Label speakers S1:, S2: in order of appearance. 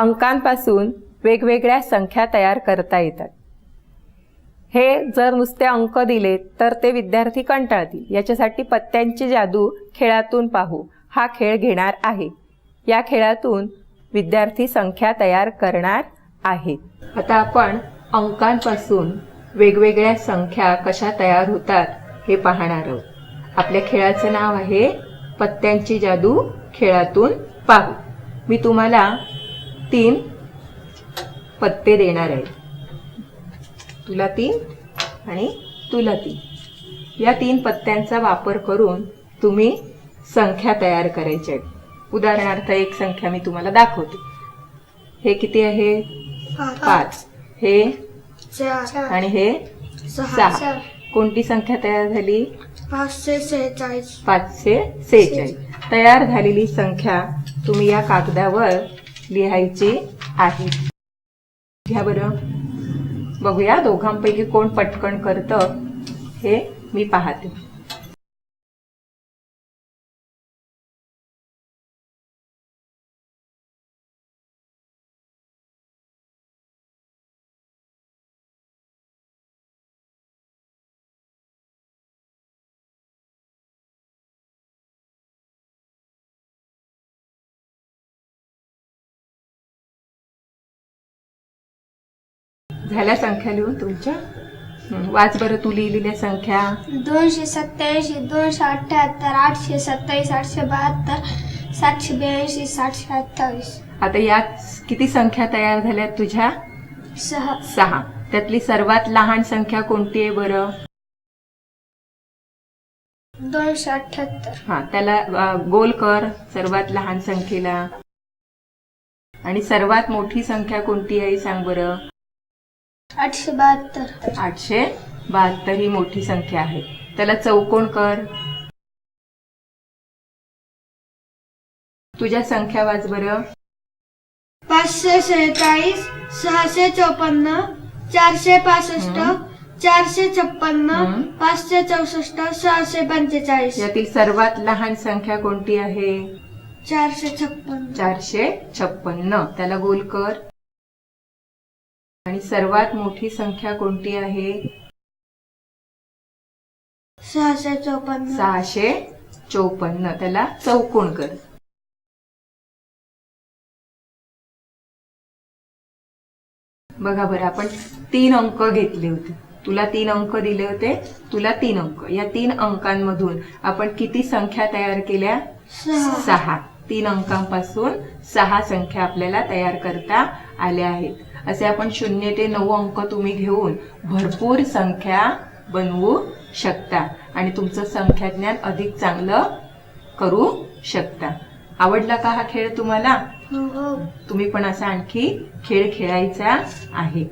S1: अंकांपासून वेगवेगळ्या संख्या तयार करता येतात. हे जर नुसते अंक दिले तर ते विद्यार्थी कंटाळतील. याच्यासाठी पत्त्यांची जादू खेळातून पाहू. हा खेळ घेणार आहे. या खेळातून विद्यार्थी संख्या तयार करणार आहे आता आपण अंकांपासून वेगवेगळ्या संख्या कशा तयार होतात हे पाहणार आहोत. आपल्या खेळाचं नाव आहे पत्त्यांची जादू खेळातून पाहू. मी तुम्हाला तीन पत्ते देणार आहे. तुला तीन आणि तुला तीन. या तीन पत्त्यांचा वापर करून तुम्ही संख्या तयार करायच्या आहेत उदाहरणार्थ एक संख्या मी तुम्हाला दाखवते. हे किती आहे? पाच. हे आणि हे
S2: सहा.
S1: कोणती संख्या तयार झाली?
S2: पाचशे सेहेचाळीस.
S1: पाचशे सेहेचाळीस. तयार झालेली संख्या तुम्ही या कागदावर लिहायची आहे. घ्या बरं. बघूया दोघांपैकी कोण पटकन करतं हे मी पाहते. झाल्या संख्या लिहून तुमच्या? वाच बरं तू लिहिलेल्या संख्या.
S2: दोनशे सत्याऐंशी दोनशे अठ्ठ्याहत्तर आठशे सत्तावीस आठशे बहात्तर सातशे ब्याऐंशी सातशे अठ्ठावीस.
S1: आता यात किती संख्या तयार झाल्यात तुझ्या?
S2: सहा.
S1: सहा. त्यातली सर्वात लहान संख्या कोणती आहे बरं?
S2: दोनशे अठ्ठ्याहत्तर.
S1: हा त्याला गोल कर सर्वात लहान संख्येला. आणि सर्वात मोठी संख्या कोणती आहे सांग बरं.
S2: आठशे बहात्तर.
S1: आठशे बहात्तर ही मोठी संख्या आहे. त्याला चौकोन कर? तुझ्या संख्या वाच बरं.
S2: पाचशे सेहेचाळीस सहाशे चौपन्न चारशे पासष्ट चारशे छप्पन्न
S1: हं.
S2: पाचशे चौसष्ट सहाशे पंचेचाळीस.
S1: यातील सर्वात लहान संख्या कोणती आहे?
S2: चारशे छप्पन्न.
S1: चारशे छप्पन्न. त्याला गोल कर. आणि सर्वात मोठी संख्या कोणती आहे?
S2: सहाशे चौपन्न.
S1: सहाशे चौपन्न. त्याला चौकोन कर बघा बरं आपण तीन अंक घेतले होते. तुला तीन अंक दिले होते तुला तीन अंक. या तीन अंकांमधून आपण किती संख्या तयार केल्या? सहा. तीन अंकांपासून सहा संख्या आपल्याला तयार करता आल्या आहेत. असे आपण शून्य ते नऊ अंक तुम्ही घेऊन भरपूर संख्या बनवू शकता आणि तुमचं संख्याज्ञान अधिक चांगलं करू शकता. आवडला का हा खेळ तुम्हाला?
S2: हो हो.
S1: तुम्ही पण असा आणखी खेळ खेळायचा आहे.